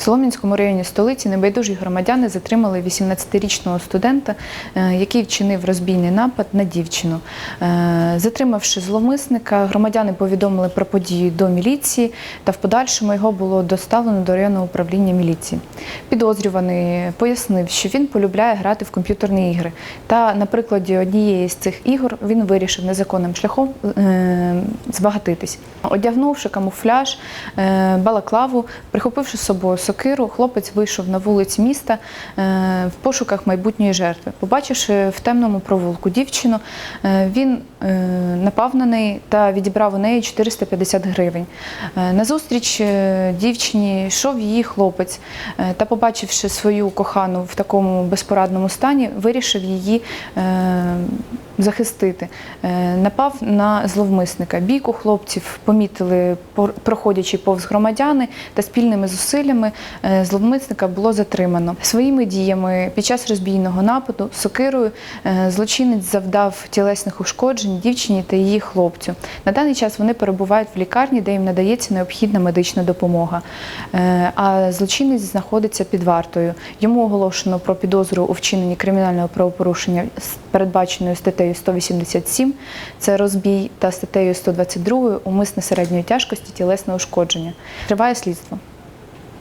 В Солом'янському районі столиці небайдужі громадяни затримали 18-річного студента, е, який вчинив розбійний напад на дівчину. Е, Затримавши зловмисника, громадяни повідомили про подію до міліції та в подальшому його було доставлено до районного управління міліції. Підозрюваний пояснив, що він полюбляє грати в комп'ютерні ігри. Та на прикладі однієї з цих ігор він вирішив незаконним шляхом е, збагатитись. Одягнувши камуфляж, балаклаву, прихопивши з собою сокиру, хлопець вийшов на вулиці міста е, в пошуках майбутньої жертви. Побачивши в темному провулку дівчину, е, він е, напав на неї та відібрав у неї 450 гривень. Назустріч дівчині йшов її хлопець та, побачивши свою кохану в такому безпорадному стані, вирішив її захистити. Е, Напав на зловмисника. Бійку хлопців помітили, проходячи повз громадяни, та спільними зусиллями е, зловмисника було затримано. Своїми діями під час розбійного нападу сокирою е, злочинець завдав тілесних ушкоджень дівчині та її хлопцю. На даний час вони перебувають в лікарні, де їм надається необхідна медична допомога. А злочинець знаходиться під вартою. Йому оголошено про підозру у вчиненні кримінального правопорушення передбаченою статтею 187 це розбій та статтею 122 умисне середньої тяжкості тілесне ушкодження. Триває слідство.